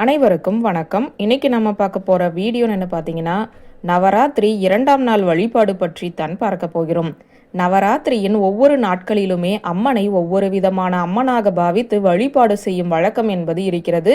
அனைவருக்கும் வணக்கம். இன்னைக்கு நம்ம பார்க்க போற வீடியோ என்ன பார்த்தீங்கன்னா நவராத்திரி இரண்டாம் நாள் வழிபாடு பற்றி தான் பார்க்க போகிறோம். நவராத்திரியின் ஒவ்வொரு நாட்களிலுமே அம்மனை ஒவ்வொரு விதமான அம்மனாக பாவித்து வழிபாடு செய்யும் வழக்கம் என்பது இருக்கிறது.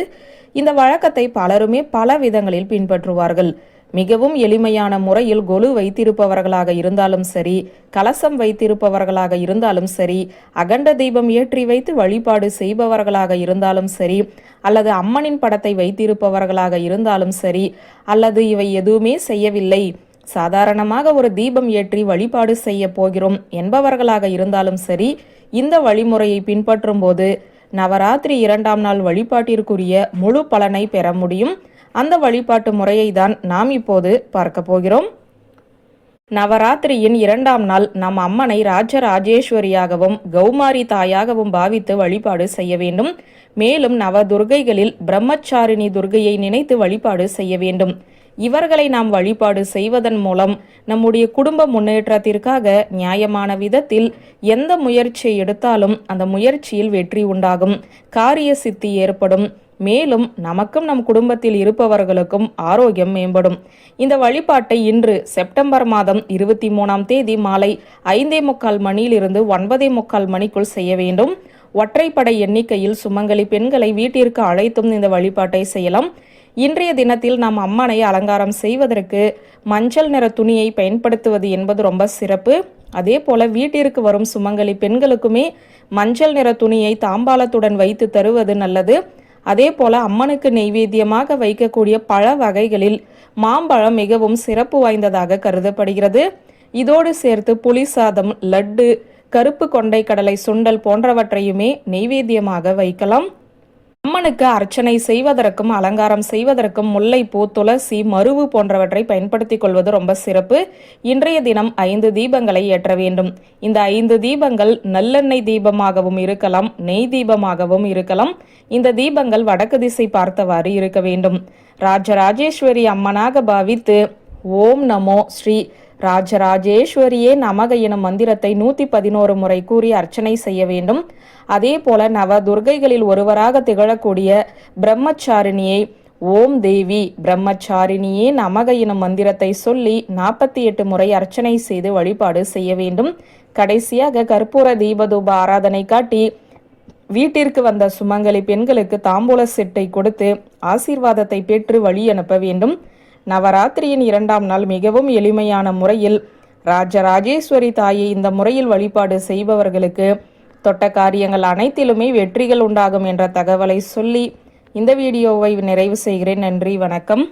இந்த வழக்கத்தை பலருமே பல விதங்களில் பின்பற்றுவார்கள். மிகவும் எளிமையான முறையில் கொலு வைத்திருப்பவர்களாக இருந்தாலும் சரி கலசம் வைத்திருப்பவர்களாக இருந்தாலும் சரி அகண்ட தீபம் ஏற்றி வைத்து வழிபாடு செய்பவர்களாக இருந்தாலும் சரி அல்லது அம்மனின் படத்தை வைத்திருப்பவர்களாக இருந்தாலும் சரி அல்லது இவை எதுவுமே செய்யவில்லை. சாதாரணமாக ஒரு தீபம் ஏற்றி வழிபாடு செய்ய போகிறோம் என்பவர்களாக இருந்தாலும் சரி இந்த வழிமுறையை பின்பற்றும் போது நவராத்திரி இரண்டாம் நாள் வழிபாட்டிற்குரிய முழு பலனை பெற முடியும். அந்த வழிபாட்டு முறையை தான் நாம் இப்போது பார்க்க போகிறோம். நவராத்திரியின் இரண்டாம் நாள் நம் அம்மனை ராஜராஜேஸ்வரியாகவும் கௌமாரி தாயாகவும் பாவித்து வழிபாடு செய்ய வேண்டும். மேலும் நவ துர்கைகளில் பிரம்மச்சாரிணி துர்கையை நினைத்து வழிபாடு செய்ய வேண்டும். இவர்களை நாம் வழிபாடு செய்வதன் மூலம் நம்முடைய குடும்ப முன்னேற்றத்திற்காக நியாயமான விதத்தில் எந்த முயற்சியை எடுத்தாலும் அந்த முயற்சியில் வெற்றி உண்டாகும். காரிய சித்தி ஏற்படும். மேலும் நமக்கும் நம் குடும்பத்தில் இருப்பவர்களுக்கும் ஆரோக்கியம் மேம்படும். இந்த வழிபாட்டை இன்று செப்டம்பர் மாதம் இருபத்தி மூணாம் தேதி மாலை ஐந்தே முக்கால் மணியிலிருந்து ஒன்பதே முக்கால் மணிக்குள் செய்ய வேண்டும். ஒற்றைப்படை எண்ணிக்கையில் சுமங்கலி பெண்களை வீட்டிற்கு அழைத்தும் இந்த வழிபாட்டை செய்யலாம். இன்றைய தினத்தில் நாம் அம்மனை அலங்காரம் செய்வதற்கு மஞ்சள் நிற துணியை பயன்படுத்துவது என்பது ரொம்ப சிறப்பு. அதே போல வீட்டிற்கு வரும் சுமங்கலி பெண்களுக்குமே மஞ்சள் நிற துணியை தாம்பாளத்துடன் வைத்து தருவது நல்லது. அதே போல அம்மனுக்கு நெய்வேத்தியமாக வைக்கக்கூடிய பழ வகைகளில் மாம்பழம் மிகவும் சிறப்பு வாய்ந்ததாக கருதப்படுகிறது. இதோடு சேர்த்து புளி சாதம் லட்டு கருப்பு கொண்டை கடலை சுண்டல் போன்றவற்றையுமே நெய்வேத்தியமாக வைக்கலாம். அம்மனுக்கு அர்ச்சனை செய்வதற்கும் அலங்காரம் செய்வதற்கும் முல்லைப்பூ துளசி மருவு போன்றவற்றை பயன்படுத்திக் கொள்வது ரொம்ப சிறப்பு. இன்றைய தினம் ஐந்து தீபங்களை ஏற்ற வேண்டும். இந்த ஐந்து தீபங்கள் நல்லெண்ணெய் தீபமாகவும் இருக்கலாம் நெய் தீபமாகவும் இருக்கலாம். இந்த தீபங்கள் வடக்கு திசை பார்த்தவாறு இருக்க வேண்டும். ராஜராஜேஸ்வரி அம்மனாக பாவித்து ஓம் நமோ ஸ்ரீ ராஜராஜேஸ்வரியே நமக எனும் மந்திரத்தை நூத்தி பதினோரு முறை கூறி அர்ச்சனை செய்ய வேண்டும். அதே போல நவ துர்கைகளில் ஒருவராக திகழக்கூடிய பிரம்மச்சாரிணியை ஓம் தேவி பிரம்மச்சாரிணியே நமக எனும் மந்திரத்தை சொல்லி நாற்பத்தி எட்டு முறை அர்ச்சனை செய்து வழிபாடு செய்ய வேண்டும். கடைசியாக கற்பூர தீபதூப ஆராதனை காட்டி வீட்டிற்கு வந்த சுமங்கலி பெண்களுக்கு தாம்பூல செட்டை கொடுத்து ஆசீர்வாதத்தை பெற்று வழி அனுப்ப வேண்டும். நவராத்திரியின் இரண்டாம் நாள் மிகவும் எளிமையான முறையில் ராஜராஜேஸ்வரி தாயை இந்த முறையில் வழிபாடு செய்பவர்களுக்கு தொட்ட காரியங்கள் அனைத்திலுமே வெற்றிகள் உண்டாகும் என்ற தகவலை சொல்லி இந்த வீடியோவை நிறைவு செய்கிறேன். நன்றி வணக்கம்.